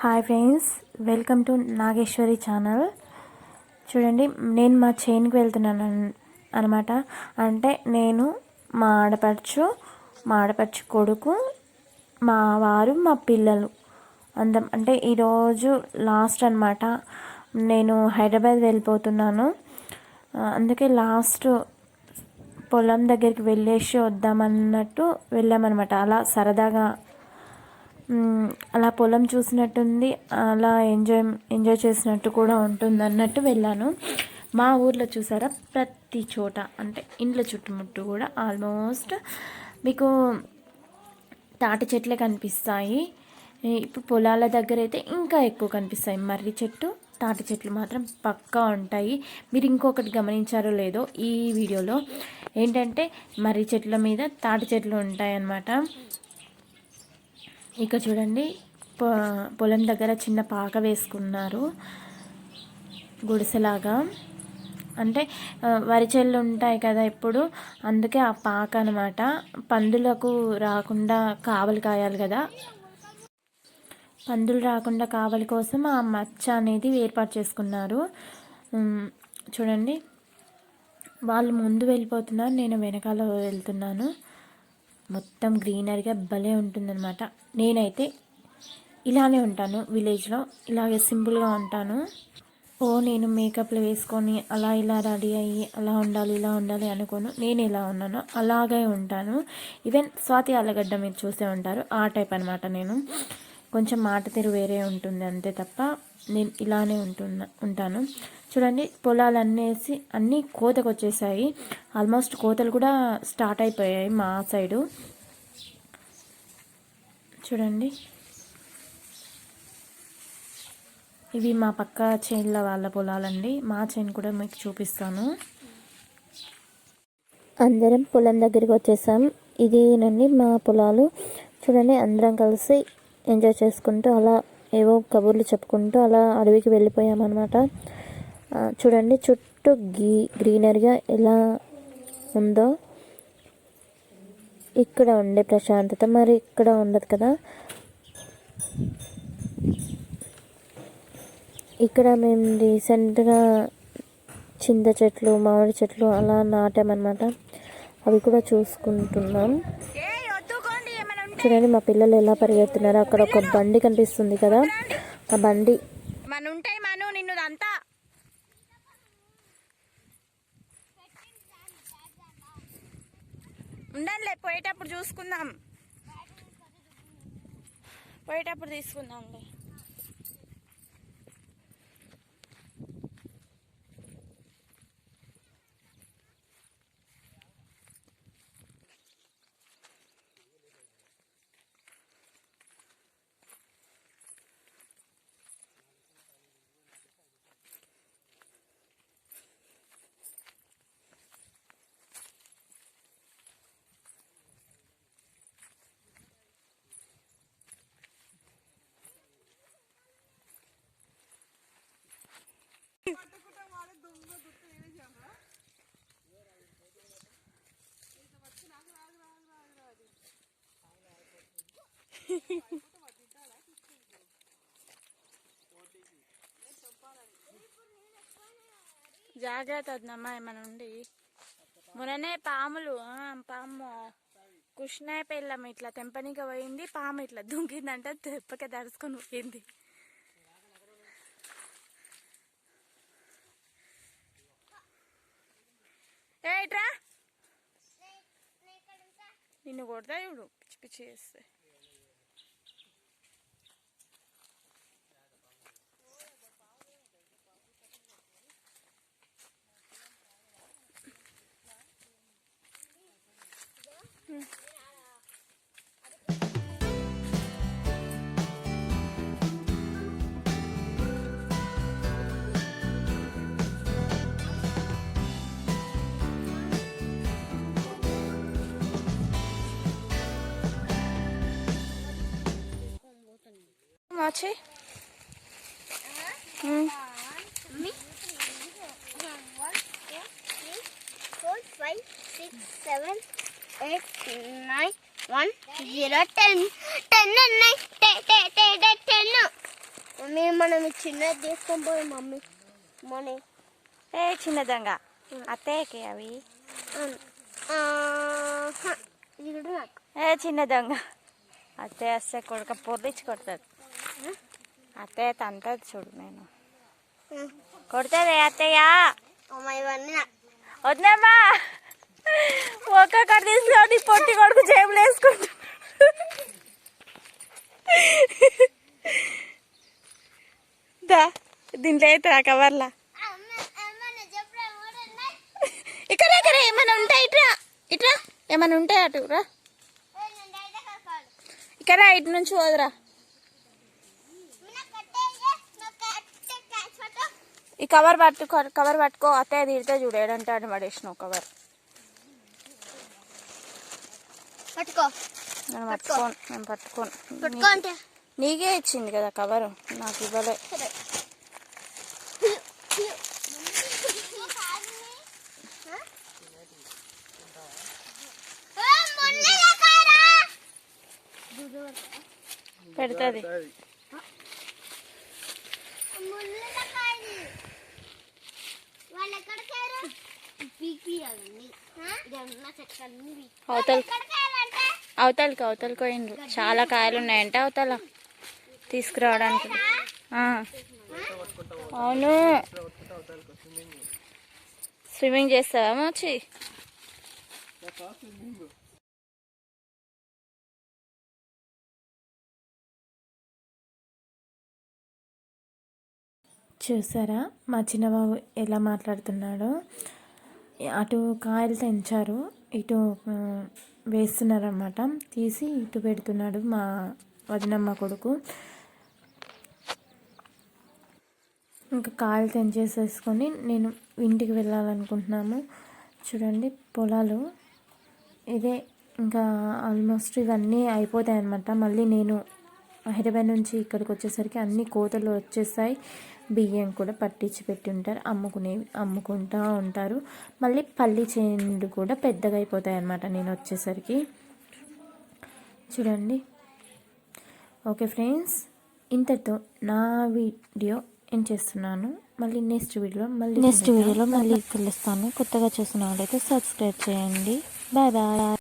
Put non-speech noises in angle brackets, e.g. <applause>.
Hi friends welcome to Nageswari channel. చూడండి నేను మా చైన్కి వెళ్తున్నాను అనమాట అంటే నేను మా ఆడపడుచు మా ఆడపడుచు కొడుకు మా వారు మా పిల్లలు. అందం అంటే ఈరోజు లాస్ట్ అనమాట నేను హైదరాబాద్ వెళ్ళిపోతున్నాను. అందుకే లాస్ట్ పొలం దగ్గరికి వెళ్ళేసి వద్దామన్నట్టు వెళ్ళామన్నమాట. అలా సరదాగా అలా పొలం చూసినట్టుంది అలా ఎంజాయ్ ఎంజాయ్ చేసినట్టు కూడా ఉంటుంది అన్నట్టు వెళ్ళాను. మా ఊర్లో చూసారా? ప్రతి చోట అంటే ఇండ్ల చుట్టుముట్టు కూడా ఆల్మోస్ట్ మీకు తాటి చెట్లే కనిపిస్తాయి. ఇప్పుడు పొలాల దగ్గర అయితే ఇంకా ఎక్కువ కనిపిస్తాయి. మర్రి చెట్టు తాటి చెట్లు మాత్రం పక్కా ఉంటాయి. మీరు ఇంకొకటి గమనించారో లేదో ఈ వీడియోలో. ఏంటంటే మర్రి చెట్ల మీద తాటి చెట్లు ఉంటాయి ఇక చూడండి పొ పొలం దగ్గర చిన్న పాక వేసుకున్నారు. గుడిసెలాగా. అంటే వరి చెల్లు ఉంటాయి కదా ఇప్పుడు అందుకే ఆ పాక అనమాట పందులకు రాకుండా కావలి కాయాలి కదా. పందులు రాకుండా కావలి కోసం ఆ మచ్చ అనేది ఏర్పాటు చేసుకున్నారు. చూడండి. వాళ్ళు ముందు వెళ్ళిపోతున్నారు నేను వెనకాల వెళ్తున్నాను. మొత్తం గ్రీనరీగా భలే ఉంటుందన్నమాట. నేనైతే ఇలానే ఉంటాను విలేజ్లో ఇలాగే సింపుల్గా ఉంటాను. ఓ నేను మేకప్లు వేసుకొని అలా ఇలా రెడీ అయ్యి అలా ఉండాలి ఇలా ఉండాలి అనుకోను. నేను ఎలా ఉన్నానో అలాగే ఉంటాను. ఈవెన్ స్వాతి ఆలగడ్డ మీరు చూసే ఉంటారు ఆ టైప్ అనమాట నేను. కొంచెం మాట తీరు వేరే ఉంటుంది అంతే తప్ప నేను ఇలానే ఉంటున్నా ఉంటాను. చూడండి పొలాలు అన్నేసి అన్నీ కోతకు వచ్చేసాయి ఆల్మోస్ట్ కోతలు కూడా స్టార్ట్ అయిపోయాయి మా సైడు చూడండి. ఇవి మా పక్క చేన్ల వాళ్ళ పొలాలండి. మా చేను కూడా మీకు చూపిస్తాను. అందరం పొలం దగ్గరికి వచ్చేసాం. ఇదేనండి మా పొలాలు. చూడండి అందరం కలిసి ఎంజాయ్ చేసుకుంటూ అలా ఏవో కబుర్లు చెప్పుకుంటూ అలా అడవికి వెళ్ళిపోయామన్నమాట. చూడండి చుట్టూ గీ గ్రీనరీగా ఎలా ఉందో. ఇక్కడ ఉండే ప్రశాంతత మరి ఇక్కడ ఉండదు కదా. ఇక్కడ మేము రీసెంట్గా చింత చెట్లు మామిడి చెట్లు అలా నాటామన్నమాట. అవి కూడా చూసుకుంటున్నాం. చూడండి మా పిల్లలు ఎలా పరిగెడుతున్నారు అక్కడ ఒక బండి కనిపిస్తుంది కదా. ఆ బండి. మన ఉంటాయి మను నిన్ను అంతా ఉండండిలే పోయేటప్పుడు చూసుకుందాం. పోయేటప్పుడు తీసుకుందాంలే. <laughs> జాగ్రత్త వద్దమ్మా ఏమైనా ఉండి. మొన్ననే పాములు ఆ, పాము కృష్ణ పెళ్ళం ఇట్లా తెంపనీకి పోయింది పాము ఇట్లా దుంకిందంట తెప్పకే దడుచుకొని పోయింది. ఏట్రా నిన్ను కొడతా చూడు పిచ్చి పిచ్చి చేస్తే. Ten. మమ్మీ మనం ఈ చిన్నది తీసుకొని పోయి మమ్మీ మనీ ఏ చిన్న దొంగ అత్తయ్యకి అవి ఇది కూడా నాకు ఏ చిన్న దొంగ అత్తయ్య వస్తే కొడుక పొర్లిచ్చి కొడుతుంది అత్తయ్య తంతది చూడు నేను. కొడుతుంది అత్తయ్య. వద్దమ్మా. ఒక్కొక్కటి తీసుకొని పొట్టి కొడుకు జేబులు వేసుకుంటా. దా దీంట్లో అయితే ఆ కవర్లా. ఇక్కడ ఇక్కడ ఏమైనా ఉంటాయి ఇట్రా ఇట్రా ఏమైనా ఉంటాయి అటు రా. ఇక్కడ ఇటు నుంచి పోదురా. ఈ కవర్ పట్టుకో కవర్ పట్టుకో అత్తయ్య తిడితే చూడు ఏడంటాడు పడేసినావు కవర్. పట్టుకో. నేను పట్టుకోను నేను పట్టుకోను. పట్టుకో అంటే? నీకే ఇచ్చింది కదా కవరు నాకు ఇవ్వలే. పెడుతుంది. అవతల అవతలకి అవతలకి పోయిండ్రు చాలా కాయలు ఉన్నాయంట అవతల. తీసుకురావడానికి. అవును. స్విమ్మింగ్ చేస్తావా వచ్చి చూసారా? మా చిన్నబాబు ఎలా మాట్లాడుతున్నాడో. అటు కాయలు తెంచారు ఇటు వేస్తున్నారనమాట తీసి ఇటు పెడుతున్నాడు మా వదినమ్మ కొడుకు. ఇంకా కాయలు తెంచేసేసుకొని నేను ఇంటికి వెళ్ళాలనుకుంటున్నాము. చూడండి పొలాలు. ఇదే ఇంకా ఆల్మోస్ట్ ఇవన్నీ అయిపోతాయి అన్నమాట మళ్ళీ నేను హైదరాబాద్ నుంచి ఇక్కడికి వచ్చేసరికి అన్ని కోతలు వచ్చేసాయి. బియ్యం కూడా పట్టించి పెట్టి ఉంటారు అమ్ముకునే అమ్ముకుంటూ ఉంటారు. మళ్ళీ పల్లి చేనులు కూడా పెద్దగా అయిపోతాయి అన్నమాట నేను వచ్చేసరికి. చూడండి. ఓకే ఫ్రెండ్స్ ఇంతతో నా వీడియో ఏం చేస్తున్నాను? మళ్ళీ నెక్స్ట్ వీడియో మళ్ళీ నెక్స్ట్ వీడియోలో మళ్ళీ కలుస్తాను. కొత్తగా చూసిన వాళ్ళైతే సబ్స్క్రైబ్ చేయండి. Bye bye.